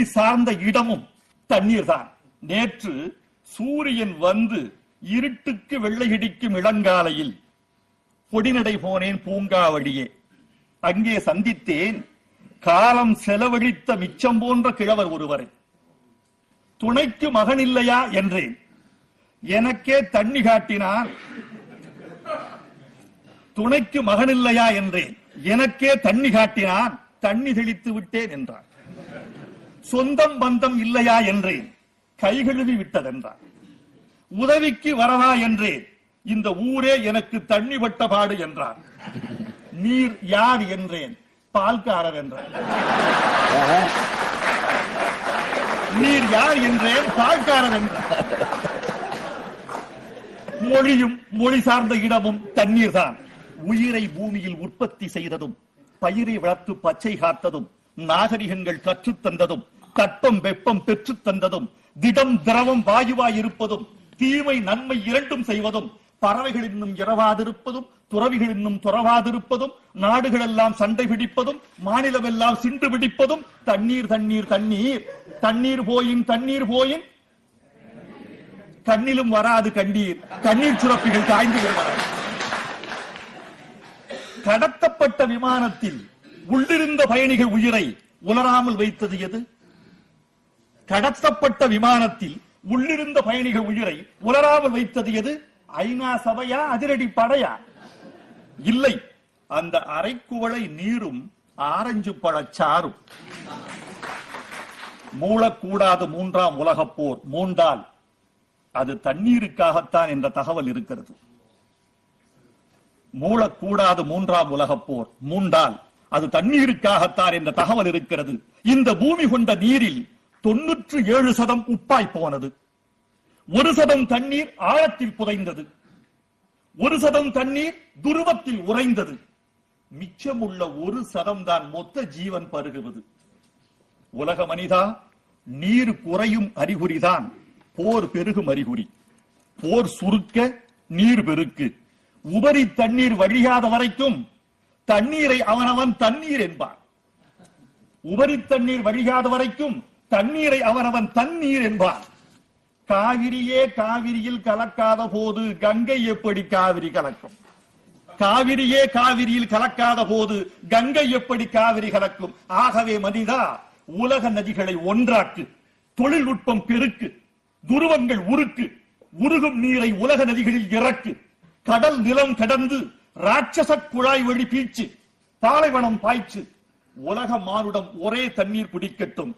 பூமி சார்ந்த இடமும் தண்ணீர் தான் நேற்று சூரியன் வந்து இருட்டுக்கு வெள்ளையடிக்கும் இளங்காலையில் பொடிநடை போனேன் பூங்காவடியே. அங்கே சந்தித்தேன் காலம் செலவழித்த மிச்சம் போன்ற கிழவர் ஒருவரை. துணைக்கு மகன் இல்லையா என்றேன். எனக்கே தண்ணி காட்டினார் துணைக்கு மகன் இல்லையா என்றேன். எனக்கே தண்ணி காட்டினான் தண்ணி தெளித்து விட்டேன் என்றார். சொந்தம் பந்தம் இல்லையா என்றேன் கைகழுவி விட்டதென்றார். உதவிக்கு வரவா என்றேன் இந்த ஊரே எனக்கு தண்ணி வட்டபாடு என்றார். நீர் யார் என்றேன்? பால்காரர் என்றார். நீர் யார் என்றேன்? பால்காரர் என்றார். மொழியும் மொழி சார்ந்த இடமும் தண்ணீர் தான் உயிரை பூமியில் உற்பத்தி செய்ததும் பயிரை வளர்த்து பச்சை காத்ததும் நாகரிகங்கள் கற்றுத் தந்ததும் தட்பம் வெப்பம் பெற்றுத் தந்ததும் திடம் திரவம் வாயுவாய் இருப்பதும் தீமை நன்மை இரண்டும் செய்வதும் பறவைகள் இன்னும் இரவாதிருப்பதும் துறவிகள் இன்னும் துறவாதிருப்பதும் நாடுகள் எல்லாம் சண்டை பிடிப்பதும் மாநிலம் எல்லாம் சிண்டு பிடிப்பதும் தண்ணீர் தண்ணீர் தண்ணீர். தண்ணீர் போயின் தண்ணீர் போயின். கண்ணிலும் வராது கண்ணீர். கண்ணீர் சுரப்பிகள் காய்ந்து விடுவார் கடத்தப்பட்ட விமானத்தில் உள்ளிருந்த பயணிகள் உயிரை உலராமல் வைத்தது எது? கடத்தப்பட்ட விமானத்தில் உள்ளிருந்த பயணிகள் உயிரை உலராமல் வைத்தது எது? ஐநா சபையா அதிரடி படையா? இல்லை. அந்த அரைக்குவளை நீரும் ஆரஞ்சு பழச்சாரும் மூழக்கூடாது மூன்றாம் உலகப் போர் மூண்டால் அது தண்ணீருக்காகத்தான் என்ற தகவல் இருக்கிறது. மூழக்கூடாது மூன்றாம் உலகப் போர் மூண்டால் அது தண்ணீருக்காகத்தான் என்ற தகவல் இருக்கிறது. இந்த பூமி கொண்ட நீரில் தொன்னூற்று ஏழு சதம் உப்பாய் போனது. ஒரு சதம் தண்ணீர் ஆழத்தில் புதைந்தது. ஒரு சதம் தண்ணீர் துருவத்தில் உறைந்தது. மிச்சமுள்ள ஒரு சதம் தான் மொத்த ஜீவன் பருகுவது. உலக மனிதா நீர் குறையும் அறிகுறிதான். போர் பெருகும் அறிகுறி. போர் சுருக்க நீர் பெருக்கு உபரி தண்ணீர் வழியாத வரைக்கும் தண்ணீரை அவனவன் தண்ணீர் என்பான். உபரி தண்ணீர் வழியாத வரைக்கும் தண்ணீரை அவனவன் தண்ணீர் என்பான். காவிரியே காவிரியில் கலக்காத போது கங்கை எப்படி காவிரி கலக்கும்? காவிரியே காவிரியில் கலக்காத போது கங்கை எப்படி காவிரி கலக்கும்? ஆகவே மனிதா உலக நதிகளை ஒன்றாக்கு தொழில்நுட்பம் பெருக்கு துருவங்கள் உருக்கு உருகும் நீரை உலக நதிகளில் இறக்கு கடல் நிலம் கடந்து ராட்சச குழாய் வழி பீச்சு பாலைவனம் பாய்ச்சு. உலக மானுடம் ஒரே தண்ணீர் குடிக்கட்டும்.